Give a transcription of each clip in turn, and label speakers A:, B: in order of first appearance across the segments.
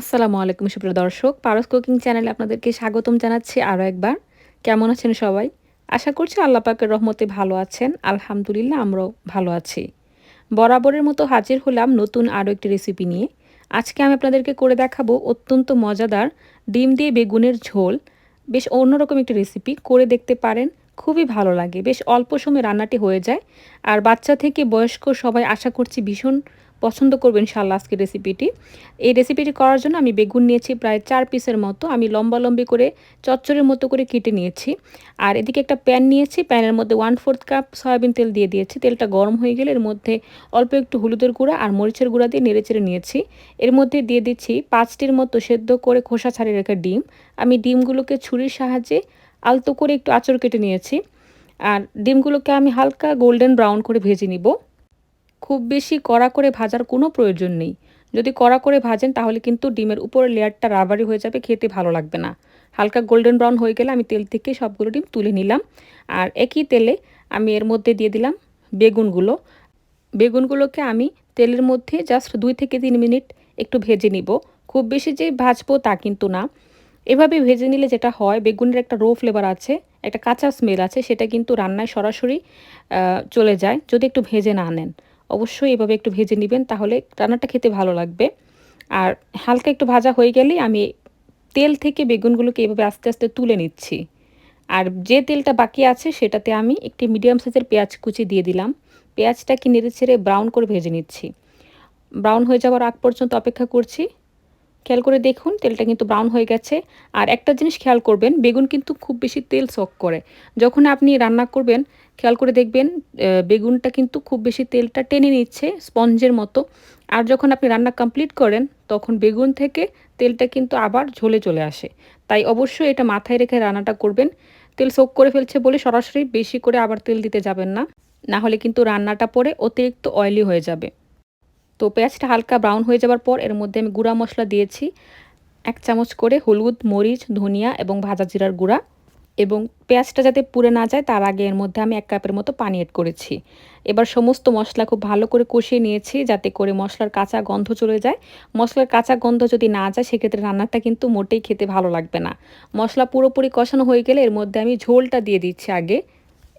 A: আসসালামু আলাইকুম সুপ্রিয় দর্শক, পারস কুকিং চ্যানেলে আপনাদেরকে স্বাগতম জানাচ্ছি আরও একবার। কেমন আছেন সবাই? আশা করছি আল্লাহ পাকের রহমতে ভালো আছেন। আলহামদুলিল্লাহ, আমরাও ভালো আছি। বরাবরের মতো হাজির হলাম নতুন আরও একটি রেসিপি নিয়ে। আজকে আমি আপনাদেরকে করে দেখাবো অত্যন্ত মজাদার ডিম দিয়ে বেগুনের ঝোল। বেশ অন্যরকম একটি রেসিপি করে দেখতে পারেন, খুবই ভালো লাগে। বেশ অল্প সময় রান্নাটি হয়ে যায়। আর বাচ্চা থেকে বয়স্ক সবাই আশা করছি ভীষণ পছন্দ করবেন ইনশাল্লাহ আজকের রেসিপিটি এই রেসিপিটি করার জন্য আমি বেগুন নিয়েছি প্রায় চার পিসের মতো। আমি লম্বা লম্বি করে চচ্চরের মতো করে কেটে নিয়েছি। আর এদিকে একটা প্যান নিয়েছি। প্যানের মধ্যে ওয়ান ফোর্থ কাপ সয়াবিন তেল দিয়ে দিয়েছি। তেলটা গরম হয়ে গেলে এর মধ্যে অল্প একটু হলুদের গুঁড়া আর মরিচের গুঁড়া দিয়ে নেড়েচেড়ে নিয়েছি। এর মধ্যে দিয়ে দিচ্ছি পাঁচটির মতো সেদ্ধ করে খোসা ছাড়িয়ে রেখে ডিম। আমি ডিমগুলোকে ছুরির সাহায্যে আলতো করে একটু আঁচড় কেটে নিয়েছি। আর ডিমগুলোকে আমি হালকা গোল্ডেন ব্রাউন করে ভেজে নিব। খুব বেশি কড়া করে ভাজার কোনো প্রয়োজন নেই। যদি কড়া করে ভাজেন তাহলে কিন্তু ডিমের উপরের লেয়ারটা রাবারি হয়ে যাবে, খেতে ভালো লাগবে না। হালকা গোল্ডেন ব্রাউন হয়ে গেলে আমি তেল থেকে সবগুলো ডিম তুলে নিলাম। আর একই তেলে আমি এর মধ্যে দিয়ে দিলাম বেগুনগুলো। বেগুনগুলোকে আমি তেলের মধ্যে জাস্ট দুই থেকে তিন মিনিট একটু ভেজে নিব। খুব বেশি যে ভাজবো তা কিন্তু না। এভাবে ভেজে নিলে যেটা হয়, বেগুনের একটা রো ফ্লেভার আছে, একটা কাঁচা স্মেল আছে, সেটা কিন্তু রান্নায় সরাসরি চলে যায় যদি একটু ভেজে না নেন। অবশ্যই এভাবে একটু ভেজে নেবেন, তাহলে রান্নাটা খেতে ভালো লাগবে। আর হালকা একটু ভাজা হয়ে গেলেই আমি তেল থেকে বেগুনগুলোকে এভাবে আস্তে আস্তে তুলে নিচ্ছি। আর যে তেলটা বাকি আছে সেটাতে আমি একটি মিডিয়াম সাইজের পেঁয়াজ কুচি দিয়ে দিলাম। পেঁয়াজটাকে নেড়ে ছেড়ে ব্রাউন করে ভেজে নিচ্ছি। ব্রাউন হয়ে যাওয়ার আগ পর্যন্ত অপেক্ষা করছি। খেয়াল করে দেখুন, তেলটা কিন্তু ব্রাউন হয়ে গেছে। আর একটা জিনিস খেয়াল করবেন, বেগুন কিন্তু খুব বেশি তেল শক করে। যখন আপনি রান্না করবেন, খেয়াল করে দেখবেন বেগুনটা কিন্তু খুব বেশি তেলটা টেনে নিচ্ছে স্পঞ্জের মতো। আর যখন আপনি রান্না কমপ্লিট করেন, তখন বেগুন থেকে তেলটা কিন্তু আবার ঝোলে চলে আসে। তাই অবশ্যই এটা মাথায় রেখে রান্নাটা করবেন। তেল সোক করে ফেলছে বলে সরাসরি বেশি করে আবার তেল দিতে যাবেন না। না হলে কিন্তু রান্নাটা পরে অতিরিক্ত অয়েলি হয়ে যাবে। তো পেঁয়াজটা হালকা ব্রাউন হয়ে যাওয়ার পর এর মধ্যে আমি গুঁড়া মশলা দিয়েছি। এক চামচ করে হলুদ, মরিচ, ধনিয়া এবং ভাজা জিরার গুঁড়া এবং পেঁয়াজটা যাতে পুড়ে না যায় তার আগে এর মধ্যে আমি এক কাপের মতো পানি এড করেছি। এবার সমস্ত মশলা খুব ভালো করে কষিয়ে নিয়েছি যাতে করে মশলার কাঁচা গন্ধ চলে যায়। মশলার কাঁচা গন্ধ যদি না যায় সেক্ষেত্রে রান্নাটা কিন্তু মোটেই খেতে ভালো লাগবে না। মশলা পুরোপুরি কষানো হয়ে গেলে এর মধ্যে আমি ঝোলটা দিয়ে দিচ্ছি আগে।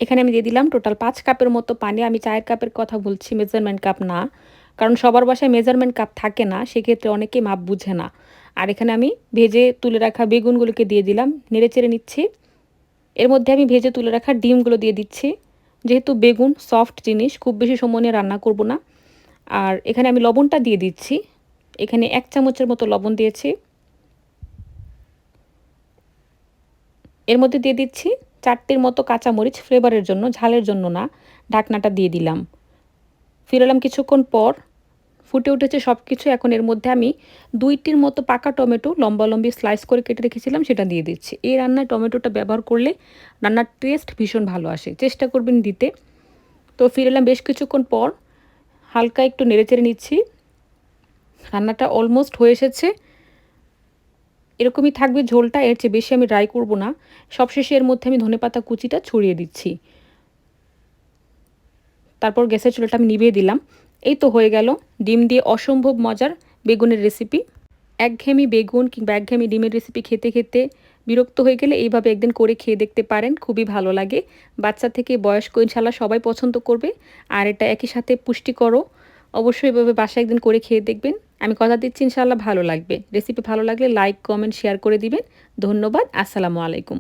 A: এখানে আমি দিয়ে দিলাম টোটাল পাঁচ কাপের মতো পানি। আমি চায়ের কাপের কথা বলছি মেজারমেন্ট কাপ না। কারণ সবার বাসায় মেজারমেন্ট কাপ থাকে না, সেক্ষেত্রে অনেকে মাপ বুঝে না। আর এখানে আমি ভেজে তুলে রাখা বেগুনগুলোকে দিয়ে দিলাম, নেড়ে চেড়ে নিচ্ছি। এর মধ্যে আমি ভেজে তুলে রাখা ডিমগুলো দিয়ে দিচ্ছি। যেহেতু বেগুন সফট জিনিস, খুব বেশি সময় নিয়ে রান্না করব না। আর এখানে আমি লবণটা দিয়ে দিচ্ছি। এখানে এক চামচের মতো লবণ দিয়েছি। এর মধ্যে দিয়ে দিচ্ছি চারটির মতো কাঁচামরিচ ফ্লেভারের জন্য, ঝালের জন্য না, ঢাকনাটা দিয়ে দিলাম। ফিরালাম কিছুক্ষণ পর ফুটে উঠেছে সব কিছু এখন এর মধ্যে আমি দুইটির মতো পাকা টমেটো লম্বা লম্বি স্লাইস করে কেটে রেখেছিলাম, সেটা দিয়ে দিচ্ছি। এই রান্নায় টমেটোটা ব্যবহার করলে রান্নার টেস্ট ভীষণ ভালো আসে। চেষ্টা করবেন দিতে। তো ফিরে এলাম বেশ কিছুক্ষণ পর, হালকা একটু নেড়েচেড়ে নিচ্ছি। রান্নাটা অলমোস্ট হয়ে এসেছে। এরকমই থাকবে ঝোলটা, এর চেয়ে বেশি আমি ড্রাই করব না। সবশেষে এর মধ্যে আমি ধনেপাতা কুচিটা ছড়িয়ে দিচ্ছি। তারপর গ্যাসের চুলাটা আমি নিভিয়ে দিলাম। এই তো হয়ে গেল ডিম দিয়ে অসম্ভব মজার বেগুনের রেসিপি একঘেয়েমি বেগুন কিংবা একঘেয়েমি ডিমের রেসিপি খেতে খেতে বিরক্ত হয়ে গেলে এইভাবে একদিন করে খেয়ে দেখতে পারেন, খুবই ভালো লাগে। বাচ্চা থেকে বয়স্ক ইনশাল্লাহ সবাই পছন্দ করবে। আর এটা একই সাথে পুষ্টিকরও। অবশ্যই এভাবে বাসায় একদিন করে খেয়ে দেখবেন। আমি কথা দিচ্ছি ইনশাল্লাহ ভালো লাগবে। রেসিপি ভালো লাগলে লাইক কমেন্ট শেয়ার করে দিবেন। ধন্যবাদ, আসসালামু আলাইকুম।